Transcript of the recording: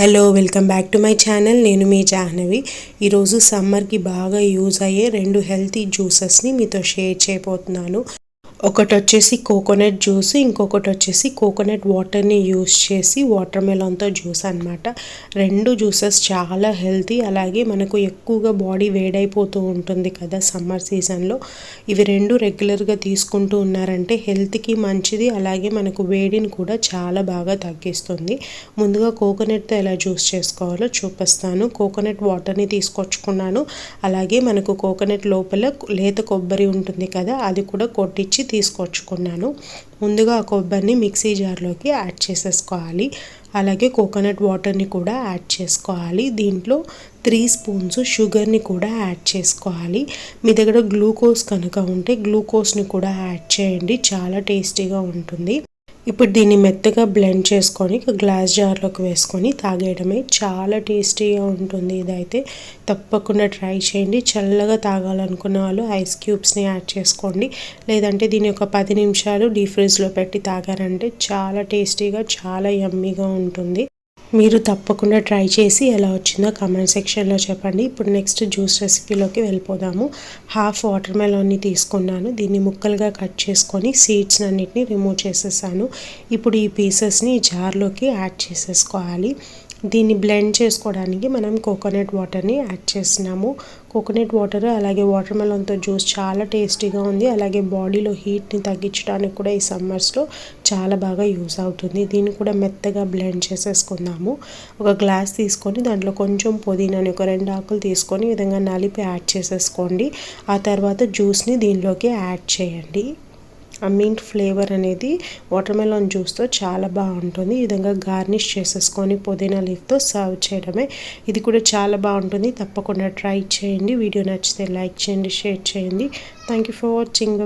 Hello welcome back to my channel నేను మీ జాహ్నవి. ఈరోజు సమ్మర్కి బాగా యూజ్ అయ్యే రెండు హెల్తీ జ్యూసెస్ని మీతో షేర్ చేయబోతున్నాను. ఒకటి వచ్చేసి కోకోనట్ జ్యూస్ ఇంకొకటి వచ్చేసి కోకోనట్ వాటర్ని యూస్ చేసి వాటర్ మెలాన్తో జ్యూస్ అనమాట రెండు జ్యూసెస్ చాలా హెల్తీ అలాగే మనకు ఎక్కువగా బాడీ వేడైపోతూ ఉంటుంది కదా సమ్మర్ సీజన్లో. ఇవి రెండు రెగ్యులర్గా తీసుకుంటూ ఉన్నారంటే హెల్త్కి మంచిది అలాగే మనకు వేడిని కూడా చాలా బాగా తగ్గిస్తుంది. ముందుగా కోకోనట్తో ఎలా జ్యూస్ చేసుకోవాలో చూపిస్తాను. కోకోనట్ వాటర్ని తీసుకొచ్చుకున్నాను. అలాగే మనకు కోకోనట్ లోపల లేత కొబ్బరి ఉంటుంది కదా అది కూడా కొట్టించి తీసుకొచ్చుకున్నాను. ముందుగా ఆ కొబ్బరిని మిక్సీ జార్లోకి యాడ్ చేసేసుకోవాలి. అలాగే కోకోనట్ వాటర్ని కూడా యాడ్ చేసుకోవాలి. దీంట్లో త్రీ స్పూన్స్ షుగర్ని కూడా యాడ్ చేసుకోవాలి. మీ దగ్గర గ్లూకోజ్ కనుక ఉంటే గ్లూకోజ్ని కూడా యాడ్ చేయండి. చాలా టేస్టీగా ఉంటుంది. ఇప్పుడు దీన్ని మెత్తగా బ్లెండ్ చేసుకొని ఒక గ్లాస్ జార్లోకి వేసుకొని తాగేయడమే చాలా టేస్టీగా ఉంటుంది ఇదైతే. తప్పకుండా ట్రై చేయండి. చల్లగా తాగాలనుకున్న వాళ్ళు ఐస్ క్యూబ్స్ని యాడ్ చేసుకోండి. లేదంటే దీన్ని ఒక పది నిమిషాలు డీ ఫ్రిడ్జ్లో పెట్టి తాగారంటే చాలా టేస్టీగా చాలా యమ్మీగా ఉంటుంది. మీరు తప్పకుండా ట్రై చేసి ఎలా వచ్చిందో కామెంట్ సెక్షన్లో చెప్పండి. ఇప్పుడు నెక్స్ట్ జ్యూస్ రెసిపీలోకి వెళ్ళిపోదాము. హాఫ్ వాటర్ మెలోన్ని తీసుకున్నాను. దీన్ని ముక్కలుగా కట్ చేసుకొని సీడ్స్ అన్నిటిని రిమూవ్ చేసేసాను. ఇప్పుడు ఈ పీసెస్ని జార్లోకి యాడ్ చేసేసుకోవాలి. దీన్ని బ్లెండ్ చేసుకోవడానికి మనం కోకోనట్ వాటర్ని యాడ్ చేస్తున్నాము. కోకోనట్ వాటర్ అలాగే వాటర్ మెలన్తో జ్యూస్ చాలా టేస్టీగా ఉంది. అలాగే బాడీలో హీట్ని తగ్గించడానికి కూడా ఈ సమ్మర్స్లో చాలా బాగా యూస్ అవుతుంది. దీన్ని కూడా మెత్తగా బ్లెండ్ చేసేసుకుందాము. ఒక గ్లాస్ తీసుకొని దాంట్లో కొంచెం పుదీనాని ఒక రెండు ఆకులు తీసుకొని విధంగా నలిపి యాడ్ చేసేసుకోండి. ఆ తర్వాత జ్యూస్ని దీనిలోకి యాడ్ చేయండి. మింట్ ఫ్లేవర్ అనేది వాటర్ మెలాన్ జ్యూస్తో చాలా బాగుంటుంది. ఈ విధంగా గార్నిష్ చేసేసుకొని పుదీనా లీఫ్తో సర్వ్ చేయడమే. ఇది కూడా చాలా బాగుంటుంది. తప్పకుండా ట్రై చేయండి. వీడియో నచ్చితే లైక్ చేయండి షేర్ చేయండి. Thank you for watching